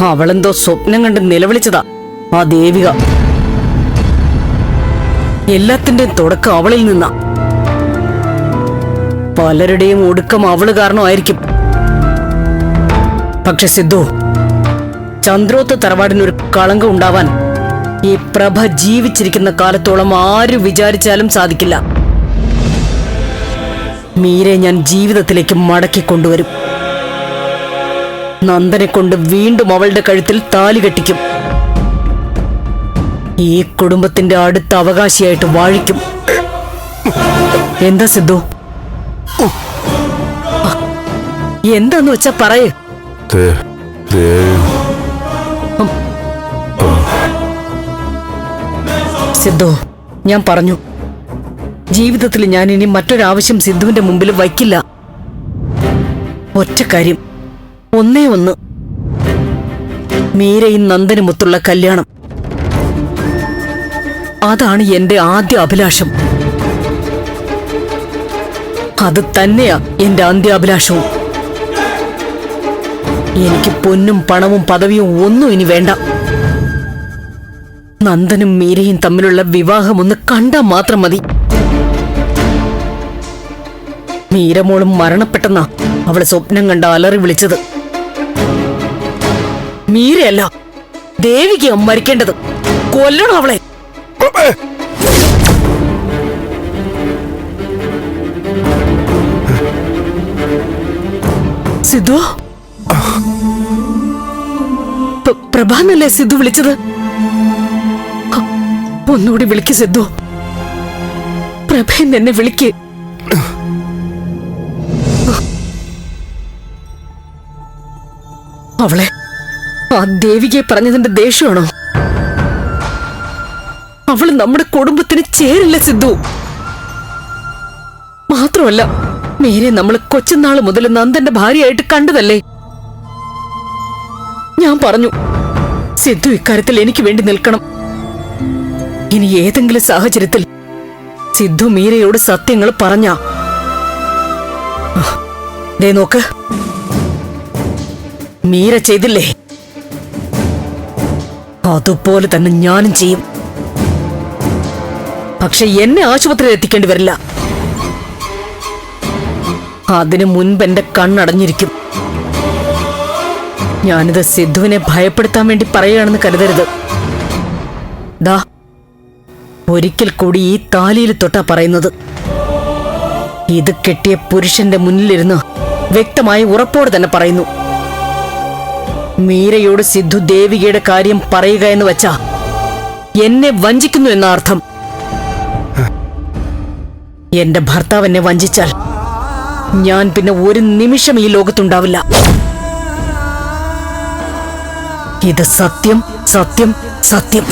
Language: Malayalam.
അവളെന്തോ സ്വപ്നം കണ്ട് നിലവിളിച്ചതാ. ആ ദേവിക. എല്ലാത്തിന്റെയും തുടക്കം അവളിൽ നിന്നാ. പലരുടെയും ഒടുക്കം അവൾ കാരണമായിരിക്കും. പക്ഷെ സിദ്ധു ചന്ദ്രോത്ത് തറവാടിനൊരു കളങ്കം ഉണ്ടാവാൻ ഈ പ്രഭ ജീവിച്ചിരിക്കുന്ന കാലത്തോളം ആര് വിചാരിച്ചാലും സാധിക്കില്ല. മീരെ ഞാൻ ജീവിതത്തിലേക്ക് മടക്കി കൊണ്ടുവരും നന്ദനെ കൊണ്ട് വീണ്ടും അവളുടെ കഴുത്തിൽ താലി കെട്ടിക്കും. ഈ കുടുംബത്തിന്റെ അടുത്ത അവകാശിയായിട്ട് വാഴിക്കും. എന്താ സിദ്ധു? എന്താന്ന് വെച്ചാ പറയേ. സിദ്ധു ഞാൻ പറഞ്ഞു. ജീവിതത്തിൽ ഞാൻ ഇനി മറ്റൊരാവശ്യം സിദ്ധുവിന്റെ മുമ്പിൽ വയ്ക്കില്ല. ഒറ്റ കാര്യം. ഒന്നേ ഒന്ന്. മീരയും നന്ദനുമൊത്തുള്ള കല്യാണം. അതാണ് എന്റെ ആദ്യ അഭിലാഷം. അത് തന്നെയാ എന്റെ അന്ത്യാഭിലാഷവും എനിക്ക് പൊന്നും പണവും പദവിയും ഒന്നും ഇനി വേണ്ട. നന്ദനും മീരയും തമ്മിലുള്ള വിവാഹം ഒന്ന് കണ്ടാൽ മാത്രം മതി. മീരമോളും മരണപ്പെട്ടെന്നാ അവളെ സ്വപ്നം കണ്ട അലറി വിളിച്ചത്. മീരയല്ല ദേവിക്ക് മരിക്കേണ്ടത്. കൊല്ലണം അവളെ. സിദ്ധു? പ്ര- പ്രഭാന്നല്ലേ സിദ്ധു വിളിച്ചത്? ഒന്നുകൂടി വിളിക്ക് സിദ്ധു. പ്രഭയെന്ന് എന്നെ വിളിക്ക്. അവളെ. ആ ദേവികയെ പറഞ്ഞതിന്റെ ദേഷ്യമാണോ? അവൾ നമ്മുടെ കുടുംബത്തിന് ചേരില്ല സിദ്ധു. മാത്രമല്ല മേരെ നമ്മൾ കൊച്ചുനാൾ മുതൽ നന്ദന്റെ ഭാര്യയായിട്ട് കണ്ടതല്ലേ? ഞാൻ പറഞ്ഞു സിദ്ധു ഇക്കാര്യത്തിൽ എനിക്ക് വേണ്ടി നിൽക്കണം. ഇനി ഏതെങ്കിലും സാഹചര്യത്തിൽ സിദ്ധു മീരയോട് സത്യങ്ങൾ പറഞ്ഞ. ദേ നോക്ക്. മീര ചെയ്തില്ലേ? അതുപോലെ തന്നെ ഞാനും ചെയ്യും. പക്ഷെ എന്നെ ആശുപത്രിയിൽ എത്തിക്കേണ്ടി വരില്ല. അതിനു മുൻപ് എന്റെ കണ്ണടഞ്ഞിരിക്കും. ഞാനിത് സിദ്ധുവിനെ ഭയപ്പെടുത്താൻ വേണ്ടി പറയുകയാണെന്ന് കരുതരുത്. ദാ ഒരിക്കൽ കൂടി ഈ താലിയിൽ തൊട്ടാ പറയുന്നത്. ഇത് കെട്ടിയ പുരുഷന്റെ മുന്നിലിരുന്ന് വ്യക്തമായി ഉറപ്പോടെ തന്നെ പറയുന്നു. മീരയോട് സിദ്ധു ദേവികയുടെ കാര്യം പറയുക എന്ന് വച്ചാ എന്നെ വഞ്ചിക്കുന്നു എന്ന അർത്ഥം. എന്റെ ഭർത്താവ് എന്നെ വഞ്ചിച്ചാൽ ഞാൻ പിന്നെ ഒരു നിമിഷം ഈ ലോകത്തുണ്ടാവില്ല. ഇത് സത്യം സത്യം സത്യം.